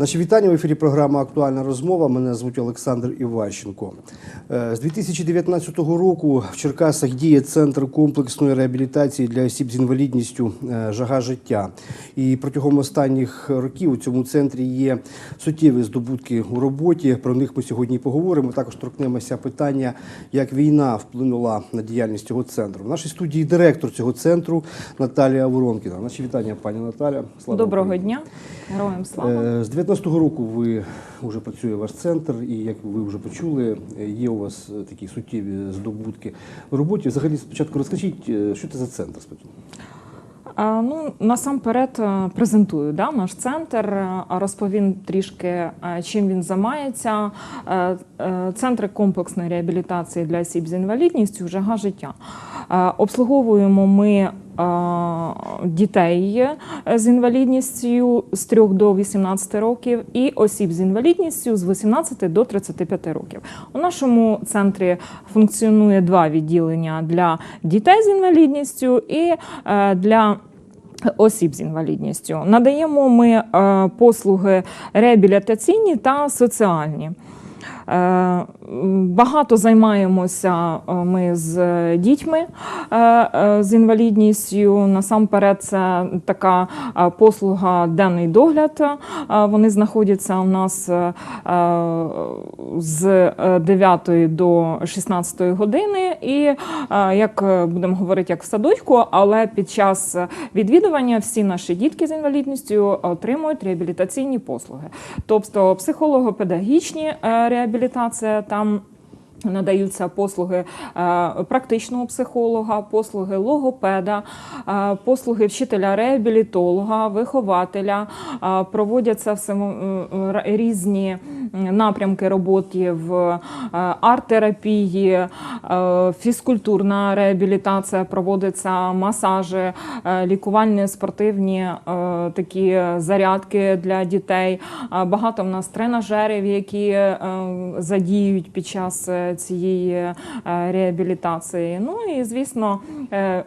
Наші вітання в ефірі програма Актуальна розмова. Мене звуть Олександр Іващенко. Е, З 2019 року в Черкасах діє центр комплексної реабілітації для осіб з інвалідністю е, Жага життя. І протягом останніх років у цьому центрі є суттєві здобутки у роботі. Про них ми сьогодні поговоримо. Також торкнемося питання, як війна вплинула на діяльність цього центру. В нашій студії директор цього центру Наталія Воронкіна. Наші вітання, пані Наталя. Слава Доброго Україні. дня, героям слава. Е, З 19-го року ви вже працює ваш центр, і як ви вже почули, є у вас е, такі суттєві здобутки в роботі. Взагалі, спочатку розкажіть, е, що це за центр? спочатку? Ну, насамперед е, презентую да, наш центр, розповім трішки, чим він займається. Центри комплексної реабілітації для осіб з інвалідністю «Жага життя». Обслуговуємо ми дітей з інвалідністю з 3 до 18 років і осіб з інвалідністю з 18 до 35 років. У нашому центрі функціонує два відділення для дітей з інвалідністю і е, для Осіб з інвалідністю надаємо ми е, послуги реабілітаційні та соціальні. Е, Багато займаємося е, ми з дітьми е, з інвалідністю. Насамперед, це така послуга денний догляд. Вони знаходяться у нас з е, 9 до 16 години. І як будемо говорити, як в садочку, але під час відвідування всі наші дітки з інвалідністю отримують реабілітаційні послуги. Тобто психолого-педагогічні е, реабілітація там. Надаються послуги е, практичного психолога, послуги логопеда, е, послуги вчителя-реабілітолога, вихователя. Е, Проводяться різні напрямки роботи в арт-терапії, фізкультурна реабілітація, проводяться масажі, лікувальні спортивні такі зарядки для дітей. Багато в нас тренажерів, які задіють під час цієї е, реабілітації. Ну і звісно. е,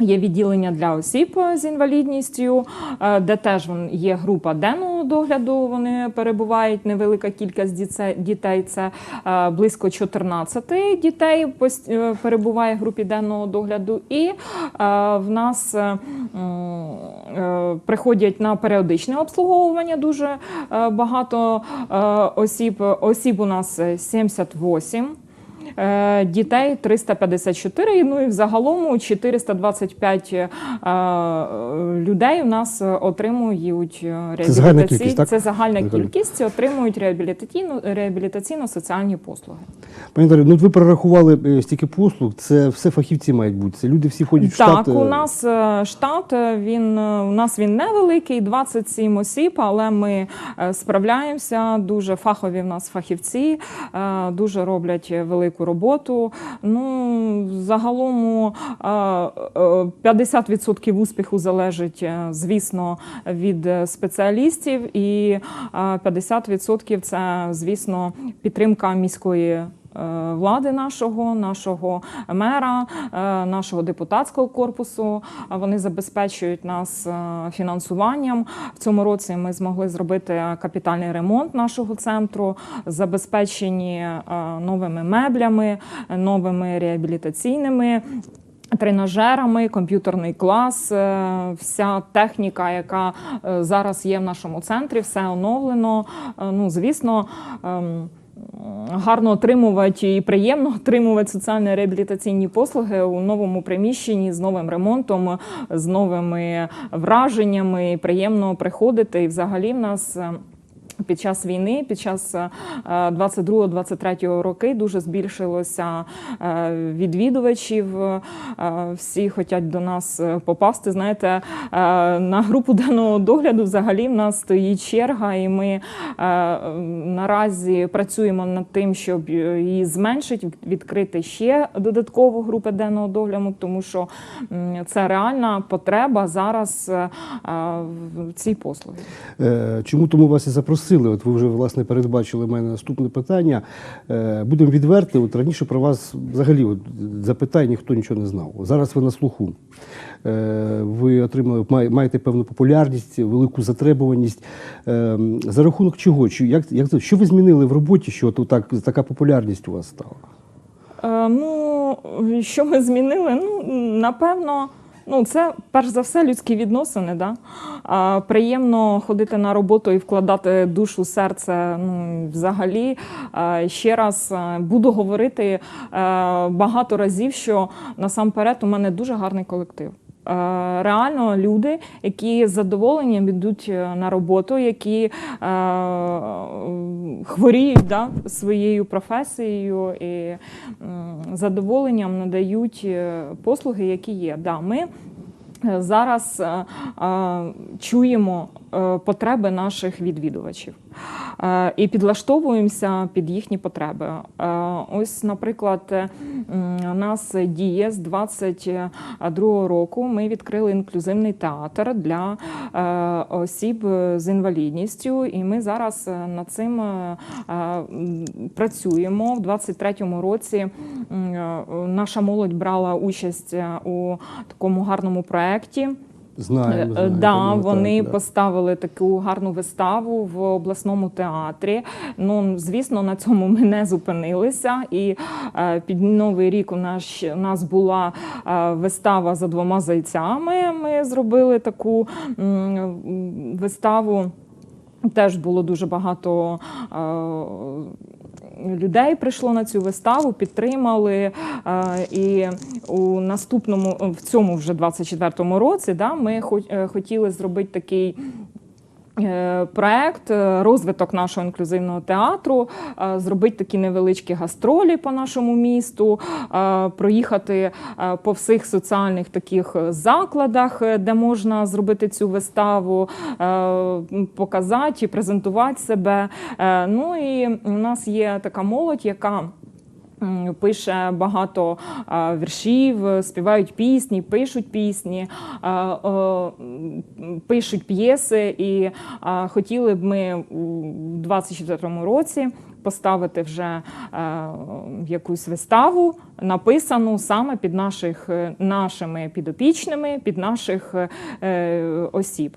Є відділення для осіб з інвалідністю, е, де теж є група денного догляду. Вони перебувають невелика кількість дітей. Це е, близько 14 дітей е, перебуває в групі денного догляду. І е, в нас приходять на періодичне обслуговування дуже багато осіб. Осіб у нас е, 78. Е, Дітей 354, ну і взагалом 425 е, людей у нас отримують реабілітаційні загальна кількість, так? Це загальна кількість, отримують реабілітаційно реабілітаційно-соціальні послуги. Пані Наталі, ну от ви перерахували е, стільки послуг, це все фахівці мають бути. Це люди всі ходять в Так, штат. е, у нас е, штат е, він е, у нас він невеликий, 27 осіб, але ми е, справляємося. Дуже фахові в нас фахівці, е, дуже роблять велику роботу. Ну загалом е, е, 50% успіху залежить, е, звісно, від е, спеціалістів, і е, 50% це, звісно, підтримка міської. Е, Влади нашого, нашого мера, е, нашого депутатського корпусу. Вони забезпечують нас е, фінансуванням. В цьому році ми змогли зробити капітальний ремонт нашого центру, забезпечені новими меблями, новими реабілітаційними. Тренажерами, комп'ютерний клас, вся техніка, яка зараз є в нашому центрі, все оновлено. Ну, звісно, ем, гарно отримувати і приємно отримувати соціальні реабілітаційні послуги у новому приміщенні з новим ремонтом, з новими враженнями. Приємно приходити. І взагалі в нас. Е, Під час війни, під час е, 22-23 роки дуже збільшилося е, відвідувачів. Е, Всі хочуть до нас е, попасти. Знаєте, е, на групу денного догляду взагалі в нас стоїть черга, і ми е, наразі працюємо над тим, щоб її зменшити, відкрити ще додаткову групу денного догляду, тому що це реальна потреба зараз е, в цій послугі. Е, Чому тому вас і запросили? От ви вже власне передбачили мене наступне питання. Е, Будемо відверти. От раніше про вас взагалі от, запитань ніхто нічого не знав. Зараз ви на слуху. Е, Ви отримали має- маєте певну популярність, велику затребуваність. Е, За рахунок чого? Як, як що ви змінили в роботі, що то так така популярність у вас стала? Е, Ну, що ми змінили? Ну, напевно, ну, це перш за все людські відносини. Да? А, приємно ходити на роботу і вкладати душу, серце. Ну, взагалі, а, ще раз е, буду говорити а, багато разів, що насамперед у мене дуже гарний колектив. Е, Реально люди, які з задоволенням йдуть е, на роботу, які е, хворіють да, своєю професією і задоволенням надають послуги, які є. Да, ми зараз чуємо потреби наших відвідувачів е, і підлаштовуємося під їхні потреби. Е, Ось, наприклад, е, у нас діє з 22 року. Ми відкрили інклюзивний театр для е, осіб з інвалідністю, і ми зараз е, над цим е, е, працюємо. В 23-му році е, наша молодь брала участь е, у такому гарному проєкті. Знаємо, Е, знаємо, Да, вони да. поставили таку гарну виставу в обласному театрі. Ну, звісно, на цьому ми не зупинилися. І е, під новий рік у нас у нас була е, вистава за двома зайцями. Ми зробили таку м, виставу. Теж було дуже багато е, людей прийшло на цю виставу, підтримали. Е, і у наступному, в цьому вже 24-му році, да, ми е, хотіли зробити такий. Е, Проект е, розвиток нашого інклюзивного театру, е, зробити такі невеличкі гастролі по нашому місту, проїхати по всіх соціальних таких закладах, де можна зробити цю виставу, показати і презентувати себе. Ну і у нас є така молодь, яка. Пише багато е, віршів, е, співають пісні, пишуть пісні, е, е, пишуть п'єси, і е, хотіли б ми у 24-му році поставити вже е, якусь виставу, написану саме під наших, е, нашими підопічними, під наших е, осіб.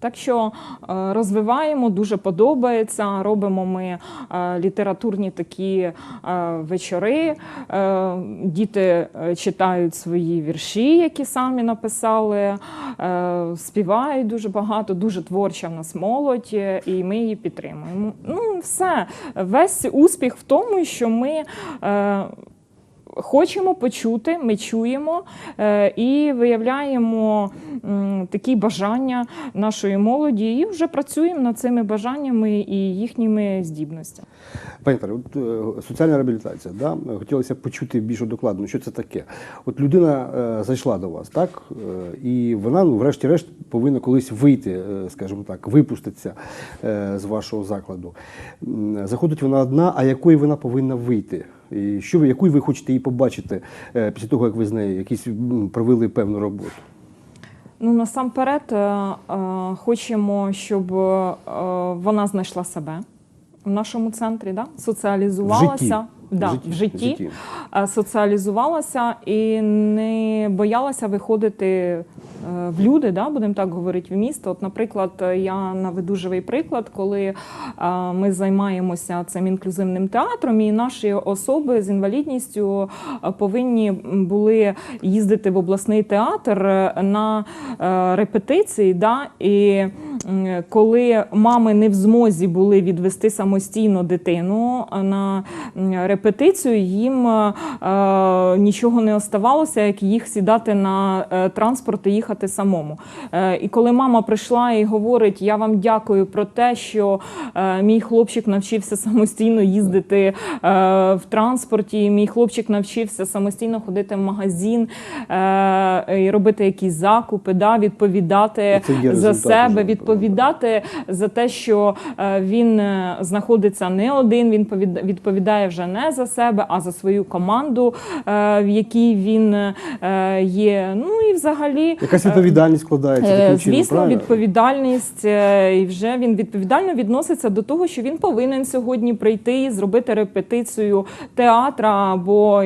Так що е, розвиваємо, дуже подобається. Робимо ми е, літературні такі е, вечори. Діти читають свої вірші, які самі написали, співають дуже багато, дуже творча в нас молодь, і ми її підтримуємо. Ну, все. Весь успіх в тому, що ми. Хочемо почути, ми чуємо е, і виявляємо такі бажання нашої молоді, і вже працюємо над цими бажаннями і їхніми здібностями. Пані Таре, от е, соціальна реабілітація, да? хотілося б почути більш докладно, що це таке. От людина е, зайшла до вас, так? І вона, ну, врешті-решт, повинна колись вийти, скажімо так, випуститися з вашого закладу. Заходить вона одна, а якою вона повинна вийти? І що ви, якою ви хочете її побачити е, після того, як ви з нею якісь провели певну роботу? Ну насамперед е, е, хочемо, щоб вона знайшла себе в нашому центрі, да? соціалізувалася. Да, В житті, в житті, в житті. соціалізувалася і не боялася виходити в люди, да, будемо так говорити, в місто. От, наприклад, е, я наведу живий приклад, коли е, ми займаємося цим інклюзивним театром, і наші особи з інвалідністю е, повинні були їздити в обласний театр е, на е, репетиції. Да, і коли мами не в змозі були відвести самостійно дитину на репетицію, їм е, е, нічого не оставалося, як їх сідати на е, транспорт і їхати самому. Е, І коли мама прийшла і говорить: Я вам дякую про те, що е, мій хлопчик навчився самостійно їздити е, в транспорті, мій хлопчик навчився самостійно ходити в магазин і робити якісь закупи, да, відповідати за себе, відповідати за те, що він знаходиться не один, він повід- відповідає вже не за себе, а за свою команду, в якій він є. Ну і взагалі Якась Якась відповідальність складається Е, таким чином, Звісно, правильно? відповідальність, е, і вже він відповідально відноситься до того, що він повинен сьогодні прийти і зробити репетицію театра або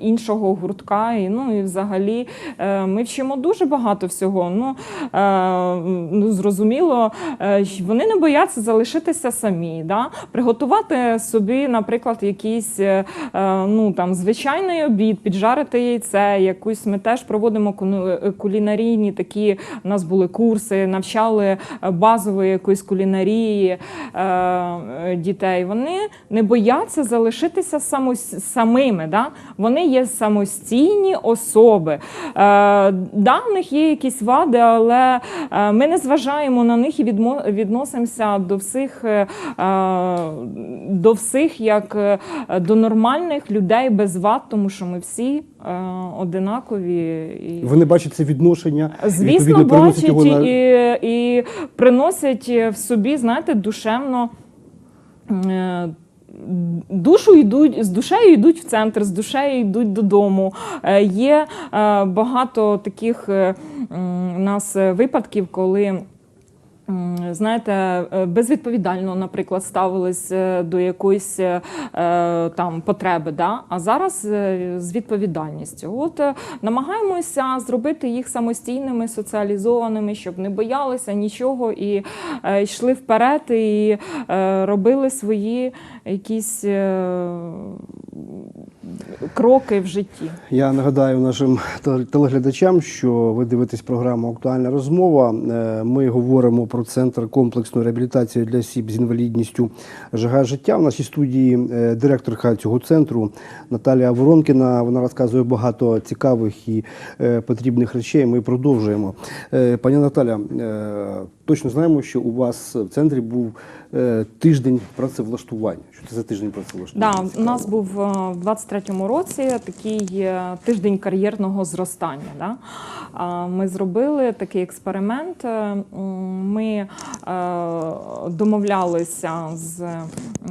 іншого гуртка. І, ну і взагалі е, ми вчимо дуже багато всього. Ну, е, ну зрозуміло, е, вони не бояться залишитися самі, да? приготувати собі, наприклад, якийсь е, е, ну там звичайний обід, піджарити яйце, якусь ми теж проводимо куну- е, такі. У нас були курси, навчали е, базової якоїсь кулінарії е, е, дітей. Вони не бояться залишитися самос- самими. Да? Вони є самостійні особи. Е, да, в них є якісь вади, але е, ми не зважаємо на них і відмо- відносимося до всіх, е, до всіх як до нормальних людей без вад, тому що ми всі одинакові. І... Вони бачать це відношення, Звісно, бачать його на і, і приносять в собі, знаєте, душевно. е, Душу йдуть з душею йдуть в центр, з душею йдуть додому. Е, Є е, багато таких у нас випадків, коли. Знаєте, е, безвідповідально, наприклад, ставились е, до якоїсь е, там потреби, да? а зараз з відповідальністю. От намагаємося зробити їх самостійними, соціалізованими, щоб не боялися нічого і йшли вперед і робили свої якісь кроки в житті. Я нагадаю нашим теле- телеглядачам, що ви дивитесь програму Актуальна розмова. Е, Ми говоримо про центр комплексної реабілітації для осіб з інвалідністю Жага життя. В нашій студії е, директорка цього центру Наталія Воронкіна. Вона розказує багато цікавих і е, потрібних речей. Ми продовжуємо. Пані Наталя, точно знаємо, що у вас в центрі був тиждень працевлаштування. Що це за тиждень працевлаштування? Да, у нас був в 23-му році такий е, тиждень кар'єрного зростання. Да? Ми зробили такий експеримент. Е, Ми е, домовлялися з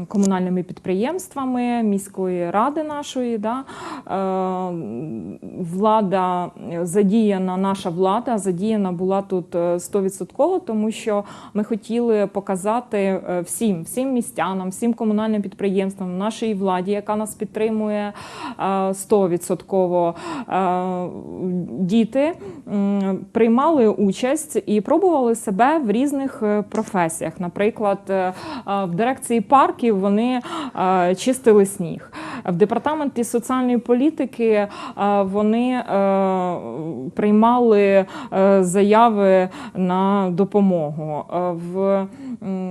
комунальними підприємствами міської ради нашої. Да? Влада задіяна, наша влада задіяна була тут е, 100%, тому що ми хотіли показати всім, всім містянам, всім комунальним підприємствам, нашій владі, яка нас підтримує 100%. Е, Діти приймали участь і пробували себе в різних е, професіях. Наприклад, е, е, в дирекції парків вони е, чистили сніг. В департаменті соціальної політики е, вони е, приймали е, заяви на допомогу. Е, В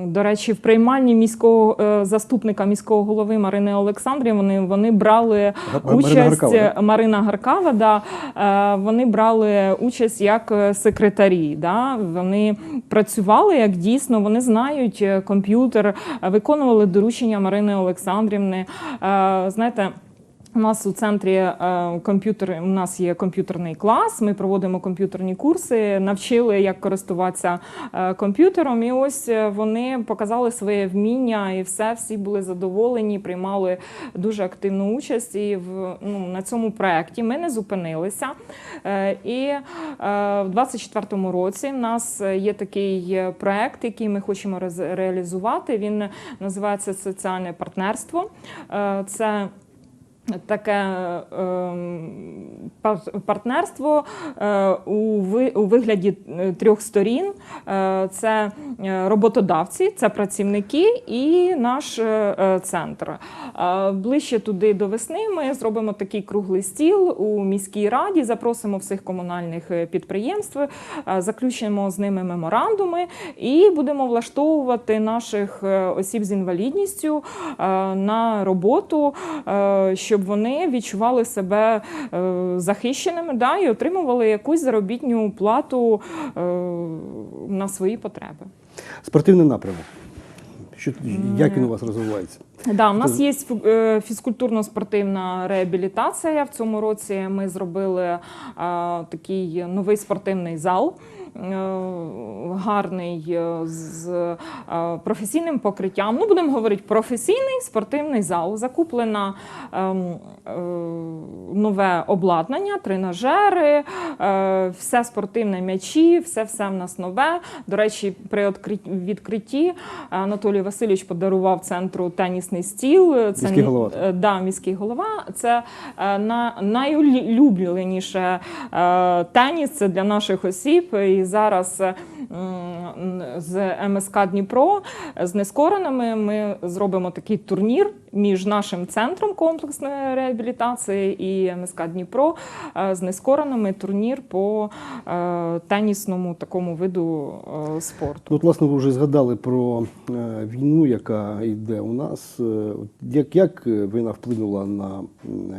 до речі, в приймальні міського е, заступника міського голови Марини Олександрівни вони, брали участь Гаркава. Марина Гаркава. Да, е, вони брали участь як е, секретарі. Да, вони працювали як дійсно, вони знають е, комп'ютер, е, виконували доручення Марини Олександрівни. Е, Знаєте. У нас у центрі е, комп'ютер, у нас є комп'ютерний клас. Ми проводимо комп'ютерні курси, навчили, як користуватися е, комп'ютером. І ось е, вони показали своє вміння, і все, всі були задоволені, приймали дуже активну участь. І в ну, на цьому проєкті ми не зупинилися. І в 24-му році в нас є такий проєкт, який ми хочемо реалізувати. Він називається соціальне партнерство. Це Таке ем, партнерство е, у вигляді е, трьох сторін: Е, це роботодавці, це працівники і наш центр. Ближче туди до весни ми зробимо такий круглий стіл у міській раді, запросимо всіх комунальних підприємств, заключимо з ними меморандуми і будемо влаштовувати наших осіб з інвалідністю на роботу, е, щоб вони відчували себе е, захищеними да, і отримували якусь заробітню плату е, на свої потреби. Спортивний напрямок. Що, як він у вас розвивається? Да, у нас є е, фізкультурно-спортивна реабілітація. В цьому році ми зробили е, такий новий спортивний зал. е, Гарний з професійним покриттям. Ну, будемо говорити, професійний спортивний зал. Закуплено ем, нове обладнання, тренажери, все спортивне м'ячі, все все в нас нове. До речі, при відкритті Анатолій Васильович подарував центру тенісний стіл. Це Міський голова. Е, Да, міський голова. Це е, на найулюбленіше е, теніс це для наших осіб. І зараз е, з МСК Дніпро з нескореними ми зробимо такий турнір між нашим центром комплексної реабілітації і МСК Дніпро е, з нескореними турнір по е, тенісному такому виду е, спорту. От, власне, ви вже згадали про війну, яка йде у нас. Як, як війна вплинула на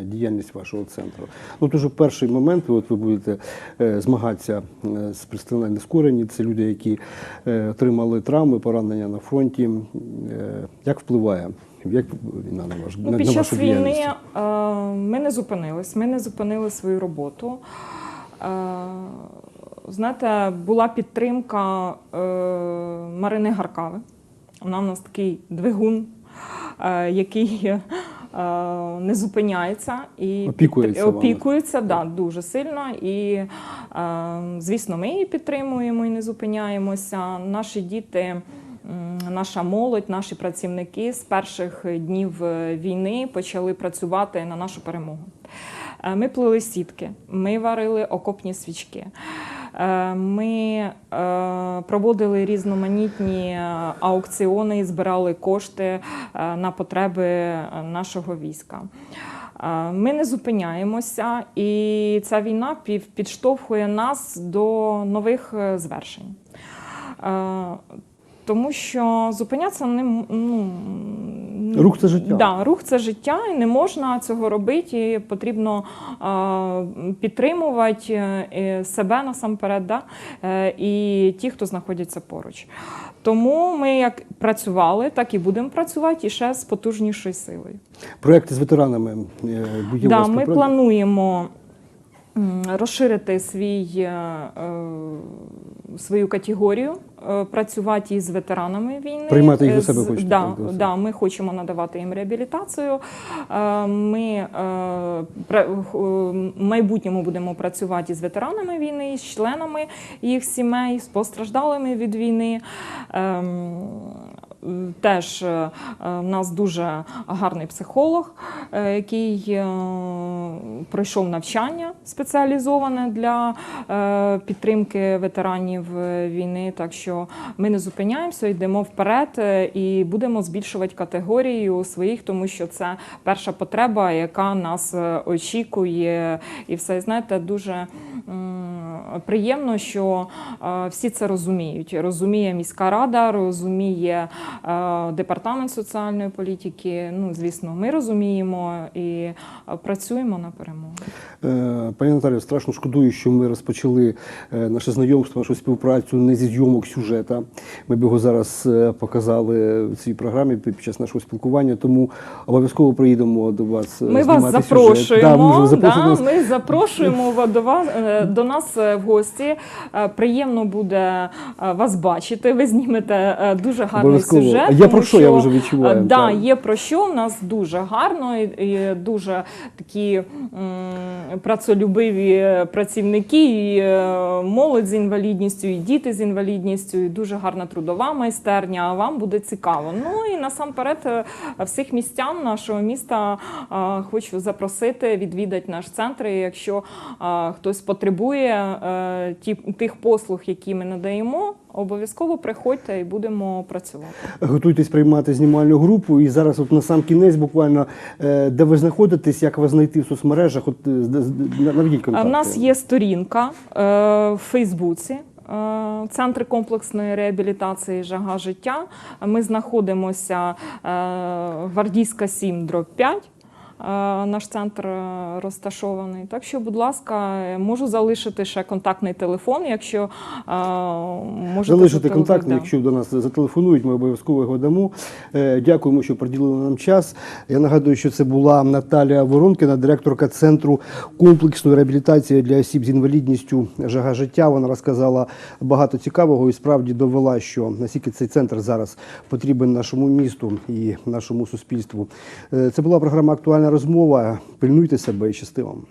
діяльність вашого центру? Ну, дуже перший момент, от ви будете змагатися з представниками нескорені. Це люди, які отримали травми, поранення на фронті. Як впливає? Як війна на ваш Ну, під на час вашу війни е, ми не зупинились, ми не зупинили свою роботу. Е, знаєте, була підтримка е, Марини Гаркави. Вона в нас такий двигун, е, який е, не зупиняється і Опікується вами. опікується да, дуже сильно. І, е, звісно, ми її підтримуємо і не зупиняємося. Наші діти. Наша молодь, наші працівники з перших днів е, війни почали працювати на нашу перемогу. Е, Ми плели сітки, ми варили окопні свічки. Е, Ми проводили різноманітні аукціони і збирали кошти на потреби нашого війська. Ми не зупиняємося, і ця війна підштовхує нас до нових звершень. Тому що зупинятися не ну, Рух це життя. Да, рух це життя, і не можна цього робити. І потрібно е, підтримувати себе насамперед, да? е, і ті, хто знаходяться поруч. Тому ми як працювали, так і будемо працювати і ще з потужнішою силою. Проекти з ветеранами е, є Да, ми плануємо розширити свій, е, е, свою категорію, працювати із ветеранами війни. Приймати їх до Е, себе хочете, Да, так, да, ми хочемо надавати їм реабілітацію. Е, Ми е, е, в майбутньому будемо працювати з ветеранами війни, з членами їх сімей, з постраждалими від війни. Теж е, в нас дуже гарний психолог, е, який е, пройшов навчання спеціалізоване для е, підтримки ветеранів е, війни. Так що ми не зупиняємося, йдемо вперед е, і будемо збільшувати категорію своїх, тому що це перша потреба, яка нас е, очікує, і все знаєте, дуже приємно, що е, всі це розуміють. Розуміє міська рада, розуміє е, департамент соціальної політики. Ну, звісно, ми розуміємо і е, працюємо на перемогу. Пані Наталію, страшно шкодую, що ми розпочали наше знайомство, нашу співпрацю не зі зйомок сюжета. Ми б його зараз показали в цій програмі під час нашого спілкування, тому обов'язково приїдемо до вас. Ми вас запрошуємо. Да, вже да, нас. ми запрошуємо до вас до нас в гості. Е, Приємно буде е, вас бачити. Ви знімете е, дуже гарний Обов'язково. сюжет. Є про що, я вже відчуваю, е, Да, так. є про що. У нас дуже гарно і, дуже такі працелюбиві працівники, і е, молодь з інвалідністю, і діти з інвалідністю, і дуже гарна трудова майстерня. А вам буде цікаво. Ну і насамперед е, всіх містян нашого міста е, хочу запросити відвідати наш центр. І якщо е, хтось потребує е, ті, тих послуг, які ми надаємо, обов'язково приходьте і будемо працювати. Готуйтесь приймати знімальну групу. І зараз, от на сам кінець, буквально, е, де ви знаходитесь, як вас знайти в соцмережах, от е, з- з- У нас є сторінка е, в Фейсбуці. е, Центр комплексної реабілітації Жага життя. Ми знаходимося е, Гвардійська 7 дроб 5. Наш центр е, розташований. Так що, будь ласка, е, можу залишити ще контактний телефон, якщо е, можете Залишити зателефонувати, контакт, да. якщо до нас зателефонують, ми обов'язково його дамо. Е, Дякуємо, що приділили нам час. Я нагадую, що це була Наталія Воронкіна, директорка центру комплексної реабілітації для осіб з інвалідністю Жага життя. Вона розказала багато цікавого і справді довела, що наскільки цей центр зараз потрібен нашому місту і нашому суспільству. Е, Це була програма Актуальна розмова. Пильнуйте себе і щасти вам.